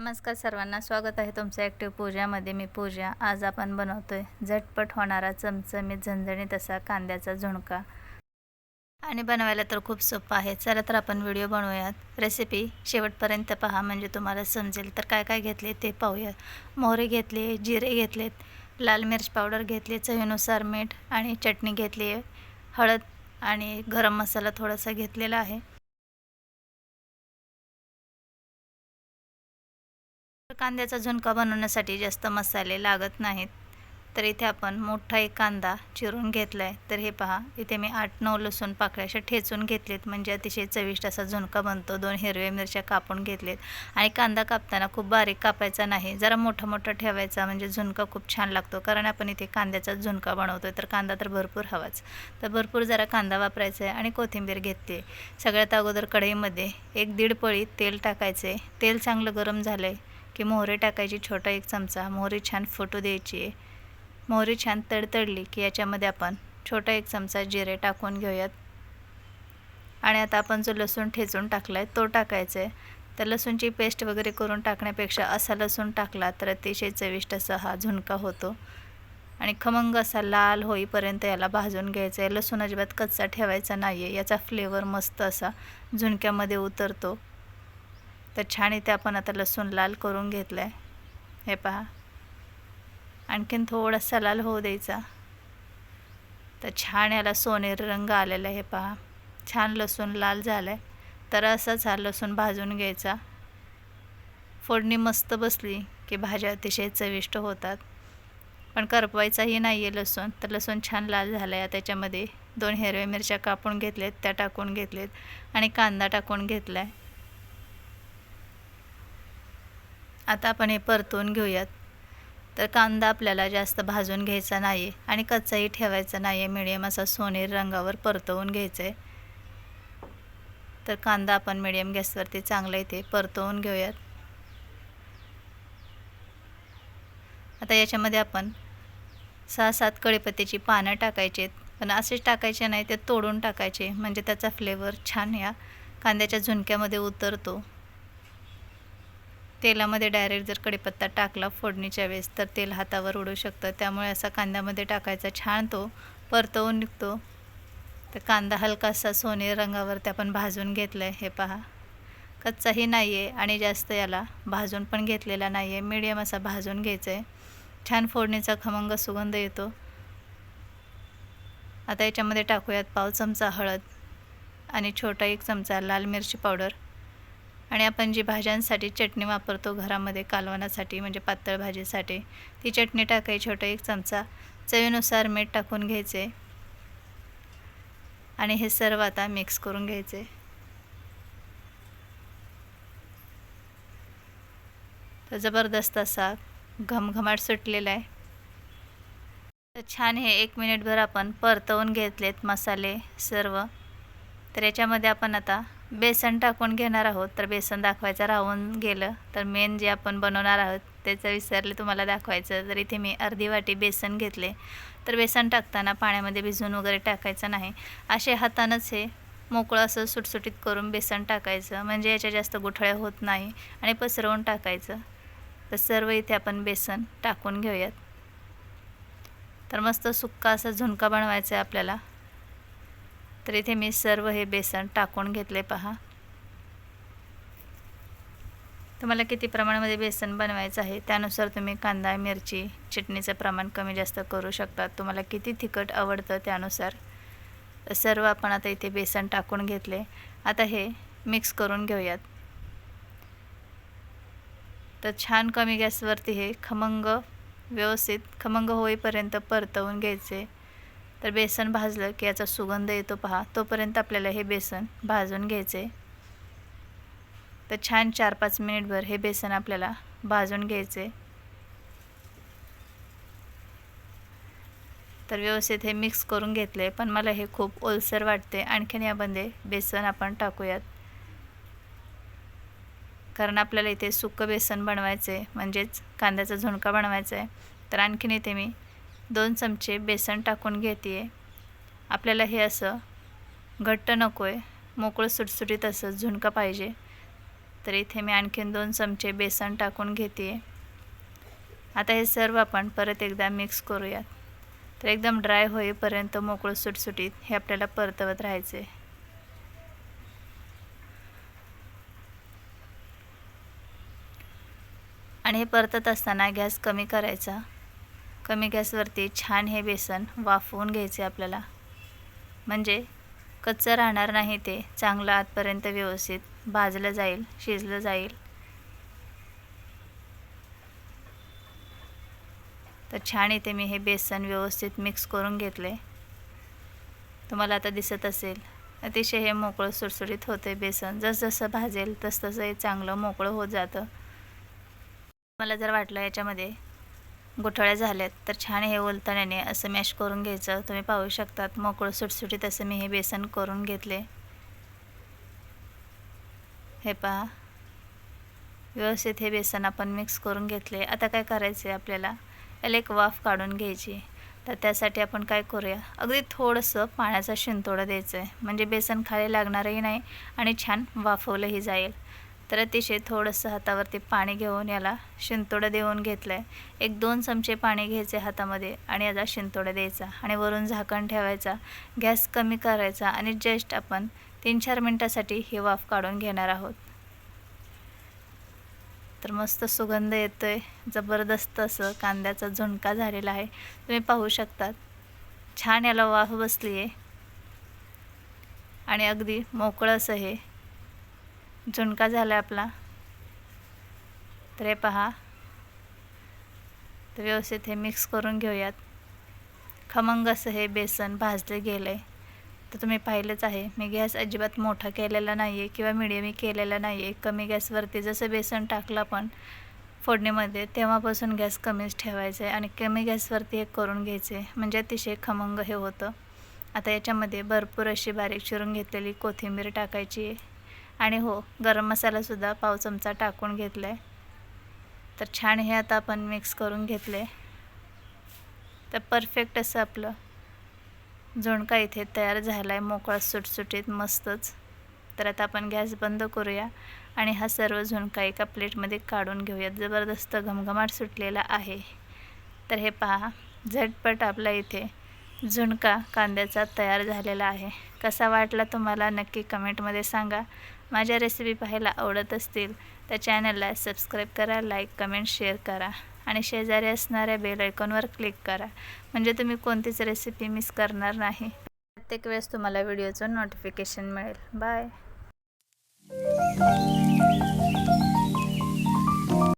नमस्कार सर्वांना स्वागत आहे तुमचं ॲक्टिव्ह पूजामध्ये मी पूजा. आज आपण बनवतो आहे झटपट होणारा चमचमीत झणझणीत असा कांद्याचा झुणका. आणि बनवायला तर खूप सोपं आहे. चला तर आपण व्हिडिओ बनवूयात. रेसिपी शेवटपर्यंत पहा. म्हणजे तुम्हाला समजेल तर काय काय घेतले ते पाहूयात मोहरी घेतली जिरे घेतलेत लाल मिरच पावडर घेतली चवीनुसार मीठ आणि चटणी घेतली आहे हळद आणि गरम मसाला थोडासा घेतलेला आहे. कांद्याचा झुणका बनवण्यासाठी जास्त मसाले लागत नाहीत. तर इथे आपण मोठा एक कांदा चिरून घेतला आहे तर हे पहा इथे मी आठ नऊ लसूण पाकळ्या अशा ठेचून घेतलेत. म्हणजे अतिशय चविष्ट असा झुणका बनतो. दोन हिरव्या मिरच्या कापून घेतलेत. आणि कांदा कापताना खूप बारीक कापायचा नाही. जरा मोठा मोठा ठेवायचा. म्हणजे झुणका खूप छान लागतो. कारण आपण इथे कांद्याचा झुणका बनवतो तर कांदा तर भरपूर हवाच. तर भरपूर जरा कांदा वापरायचा आहे आणि कोथिंबीर घेतली सगळ्यात अगोदर कढईमध्ये एक दीड पळी तेल टाकायचे. तेल चांगलं गरम झालं आहे की मोहरी टाकायची छोटा एक चमचा मोहरी छान फुटू द्यायची. आहे मोहरी छान तडतडली की याच्यामध्ये आपण छोटा एक चमचा जिरे टाकून घेऊयात. आणि आता आपण जो लसूण ठेचून टाकला आहे तो टाकायचा आहे तर लसूणची पेस्ट वगैरे करून टाकण्यापेक्षा असा लसूण टाकला तर अतिशय चविष्ट असा हा झुणका होतो. आणि खमंग असा लाल होईपर्यंत याला भाजून घ्यायचा आहे लसूण अजिबात कच्चा ठेवायचा नाही आहे याचा फ्लेवर मस्त असा झुणक्यामध्ये उतरतो. तर छान इथे आपण आता लसूण लाल करून घेतलं आहे हे पहा. आणखीन थोडासा लाल होऊ द्यायचा. तर छान याला सोनेरी रंग आलेला आहे हे पहा. छान लसूण लाल झालं आहे तर असंच हा लसूण भाजून घ्यायचा. फोडणी मस्त बसली की भाज्या अतिशय चविष्ट होतात. पण करपवायचाही नाही आहे लसूण. तर लसूण छान लाल झाला आहे त्याच्यामध्ये. दोन हिरव्या मिरच्या कापून घेतलेत त्या टाकून घेतलेत आणि कांदा टाकून घेतला आहे आता आपण हे परतून घेऊयात. तर कांदा आपल्याला जास्त भाजून घ्यायचा नाही आणि कच्चाही ठेवायचा नाही आहे मिडियम असा सोनेरी रंगावर परतवून घ्यायचं आहे तर कांदा आपण मिडियम गॅसवरती चांगला इथे परतवून घेऊयात. आता याच्यामध्ये आपण सहा सात कढीपत्त्याची पानं टाकायची आहेत. पण असेच टाकायचे नाही ते तोडून टाकायचे. म्हणजे त्याचा फ्लेवर छान या. कांद्याच्या झुणक्यामध्ये उतरतो. तेलामध्ये डायरेक्ट जर कढीपत्ता टाकला फोडणीच्या वेळेस तर तेल हातावर उडू शकतं. त्यामुळे असा कांद्यामध्ये टाकायचा छान तो परतवून निघतो. तर कांदा हलकासा सोनेरी रंगावरती आपण भाजून घेतला आहे हे पहा. कच्चाही नाही आहे आणि जास्त याला भाजून पण घेतलेला नाही आहे मीडियम असा भाजून घ्यायचा आहे छान फोडणीचा खमंग सुगंध येतो. आता याच्यामध्ये टाकूयात पाव चमचा हळद आणि छोटा एक चमचा लाल मिरची पावडर. आणि आपण जी भाज्यांसाठी चटणी वापरतो घरामध्ये कालवणासाठी म्हणजे पातळ भाजीसाठी ती चटणी टाकायची छोटा एक चमचा. चवीनुसार मीठ टाकून घ्यायचे. आणि हे सर्व आता मिक्स करून घ्यायचे. तर जबरदस्त असा घमघमाट सुटलेला आहे. तर छान हे एक मिनिटभर आपण परतवून घेतलेत मसाले सर्व. तर याच्यामध्ये आपण आता बेसन टाकून घेणार आहोत. तर बेसन दाखवायचं राहून गेलं. तर मेन जे आपण बनवणार आहोत त्याचं विसरले तुम्हाला दाखवायचं. तर इथे मी अर्धी वाटी बेसन घेतले. तर बेसन टाकताना पाण्यामध्ये भिजवून वगैरे टाकायचं नाही. असे हातानंच हे मोकळं असं सुटसुटीत करून बेसन टाकायचं. म्हणजे याच्या जास्त गुठळ्या होत नाही आणि पसरवून टाकायचं. तर सर्व इथे आपण बेसन टाकून घेऊयात. तर मस्त सुक्का असा झुणका बनवायचा आहे आपल्याला. तर इथे मी सर्व हे बेसन टाकून घेतले पहा. तुम्हाला किती प्रमाणामध्ये बेसन बनवायचं आहे त्यानुसार तुम्ही कांदा मिरची चटणीचं प्रमाण कमी जास्त करू शकता. तुम्हाला किती तिखट आवडतं त्यानुसार. सर्व आपण आता इथे बेसन टाकून घेतले. आता हे मिक्स करून घेऊयात. तर छान कमी गॅसवरती हे खमंग व्यवस्थित खमंग होईपर्यंत परतवून घ्यायचे. तर बेसन भाजलं की याचा सुगंध येतो पहा. तोपर्यंत आपल्याला हे बेसन भाजून घ्यायचे तर छान चार पाच मिनिटभर हे बेसन आपल्याला भाजून घ्यायचे तर व्यवस्थित हे मिक्स करून घेतले पण मला हे खूप ओलसर वाटते. आणखीन यामध्ये बेसन आपण टाकूयात. कारण आपल्याला इथे सुक्कं बेसन बनवायचं आहे म्हणजेच कांद्याचा झुणका बनवायचा आहे तर आणखीन इथे मी दोन चमचे बेसन टाकून घेते आहे आपल्याला हे असं घट्ट नको आहे मोकळं सुटसुटीत असं झुणका पाहिजे. तर इथे मी आणखीन दोन चमचे बेसन टाकून घेते आता हे सर्व आपण परत एकदा मिक्स करूयात. तर एकदम ड्राय होईपर्यंत मोकळं सुटसुटीत हे आपल्याला परतवत राहायचे आहे आणि हे परतत असताना गॅस कमी करायचा. कमी गॅसवरती छान हे बेसन वाफवून घ्यायचे आपल्याला. म्हणजे कच्चं राहणार नाही ते चांगलं आतपर्यंत व्यवस्थित भाजलं जाईल शिजलं जाईल. तर छान इथे मी हे बेसन व्यवस्थित मिक्स करून घेतले. तुम्हाला आता दिसत असेल अतिशय हे मोकळं सुटसुटीत होते बेसन. जसजसं भाजेल तसतसं हे चांगलं मोकळं होत जातं. मला जर वाटलं याच्यामध्ये गुठळ्या झाल्यात. तर छान हे ओलताण्याने असं मॅश करून घ्यायचं. तुम्ही पाहू शकतात मोकळं सुटसुटीत असं मी हे बेसन करून घेतले. हे पहा. व्यवस्थित हे बेसन आपण मिक्स करून घेतले. आता काय करायचं आहे आपल्याला? याला एक वाफ काढून घ्यायची. तर त्यासाठी आपण काय करूया? अगदी थोडंसं पाण्याचा शिंतोडा द्यायचं आहे म्हणजे बेसन खाली लागणारही नाही आणि छान वाफवलंही जाईल. तर अतिशय थोडंसं हातावरती पाणी घेऊन याला शिंतोडं देऊन घेतलं आहे एक दोन चमचे पाणी घ्यायचे हातामध्ये आणि याला शिंतोडा द्यायचा आणि वरून झाकण ठेवायचा. गॅस कमी करायचा आणि जस्ट आपण तीन चार मिनटासाठी ही वाफ काढून घेणार आहोत. तर मस्त सुगंध येतो आहे जबरदस्त असं कांद्याचा झुणका झालेला आहे. तुम्ही पाहू शकतात. छान याला वाफ बसली आहे आणि अगदी मोकळं असं हे. झुणका झाला आपला. तर हे पहा. तर व्यवस्थित हे मिक्स करून घेऊयात. खमंग असं हे बेसन भाजले गेलं आहे तर तुम्ही पाहिलंच आहे. मी गॅस अजिबात मोठा केलेला नाही आहे किंवा मिडियमी केलेला नाही आहे कमी गॅसवरती जसं बेसन टाकलं पण फोडणीमध्ये तेव्हापासून गॅस कमीच ठेवायचा आहे आणि कमी गॅसवरती हे करून घ्यायचे आहे म्हणजे अतिशय खमंग हे होतं. आता याच्यामध्ये भरपूर अशी बारीक चिरून घेतलेली कोथिंबीर टाकायची आहे. आणि हो गरम मसालासुद्धा पाव चमचा टाकून घेतला आहे तर छान हे आता आपण मिक्स करून घेतले तर परफेक्ट असं आपलं झुणका इथे तयार झाला आहे मोकळा सुटसुटीत मस्तच. तर आता आपण गॅस बंद करूया आणि हा सर्व झुणका एका प्लेटमध्ये काढून घेऊयात. जबरदस्त घमघमाट सुटलेला आहे. तर हे पहा झटपट आपला इथे झुणका कांद्याचा तयार झालेला आहे. कसा वाटला तुम्हाला? नक्की कमेंटमध्ये सांगा. माझ्या रेसिपी पाहायला आवडत असतील तर चॅनलला सबस्क्राईब करा लाईक कमेंट शेअर करा आणि शेजारी असणाऱ्या बेल आयकॉनवर क्लिक करा. म्हणजे तुम्ही कोणतीच रेसिपी मिस करणार नाही. प्रत्येक वेळेस तुम्हाला व्हिडिओचं नोटिफिकेशन मिळेल. बाय